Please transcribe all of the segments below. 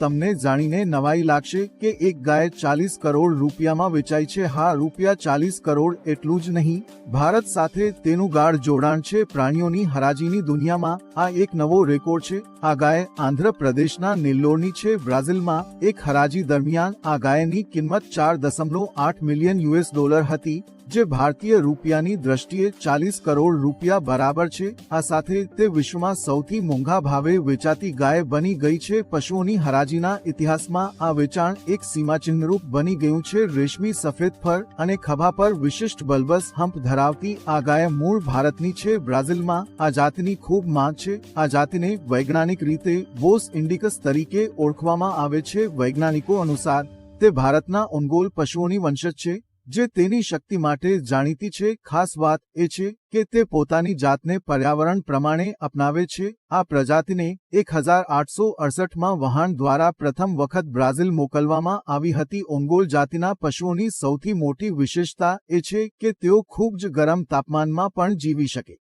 તમને જાણીને નવાઈ લાગશે કે એક ગાય ચાલીસ કરોડ રૂપિયામાં વેચાય છે. હા, રૂપિયા ચાલીસ કરોડ એટલું જ નહીં. ભારત સાથે તેનું ગાઢ જોડાણ છે. પ્રાણીઓની હરાજીની દુનિયામાં આ એક નવો રેકોર્ડ છે. આ ગાય આંધ્રપ્રદેશના નેલ્લોરની છે. બ્રાઝિલમાં એક હરાજી દરમિયાન આ ગાયની કિંમત ચાર દશમલવ આઠ મિલિયન યુએસ ડોલર હતી. જે ભારતીય રૂપિયાની દ્રષ્ટિએ ચાલીસ કરોડ રૂપિયા બરાબર છે. આ સાથે તે વિશ્વમાં સૌથી મોંઘા ભાવે વેચાતી ગાય બની ગઈ છે. પશુઓની હરાજીના ઇતિહાસમાં આ વેચાણ એક સીમાચિહ્નરૂપ બની ગયું છે. રેશમી સફેદ ફર અને ખભા પર વિશિષ્ટ બલ્બસ હંપ ધરાવતી આ ગાય મૂળ ભારતની છે. બ્રાઝિલમાં આ જાતની ખૂબ માંગ છે. આ જાતિને વૈજ્ઞાનિક રીતે બોસ ઇન્ડિકસ તરીકે ઓળખવામાં આવે છે. વૈજ્ઞાનિકો અનુસાર, તે ભારતના ઓન્ગોલ પશુઓની વંશજ છે. જે તેની શક્તિ માટે જાણીતી છે, ખાસ વાત એ છે કે તે પોતાની જાતને પર્યાવરણ પ્રમાણે અપનાવે છે. આ પ્રજાતિને એક હજાર આઠસો અડસઠમાં વહાણ દ્વારા પ્રથમ વખત બ્રાઝિલ મોકલવામાં આવી હતી. ઓંગોલ જાતિના પશુઓની સૌથી મોટી વિશેષતા એ છે કે તેઓ ખૂબ જ ગરમ તાપમાનમાં પણ જીવી શકે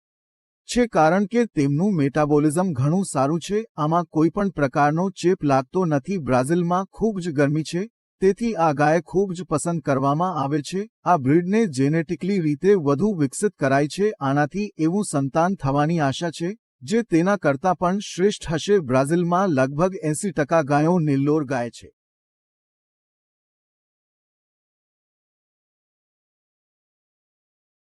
છે, કારણ કે તેમનું મેટાબોલિઝમ ઘણું સારું છે. આમાં કોઈ પણ પ્રકારનો ચેપ લાગતો નથી. બ્રાઝિલમાં ખૂબ જ ગરમી છે. તેથી આ ગાય ખૂબ જ પસંદ કરવામાં આવે છે. આ બ્રીડને જેનેટિકલી રીતે વધુ વિકસિત કરાય છે. આનાથી એવું સંતાન થવાની આશા છે, જે તેના કરતાં પણ શ્રેષ્ઠ હશે. બ્રાઝિલમાં લગભગ એંસી ટકા ગાયો નિલ્લોર ગાય છે.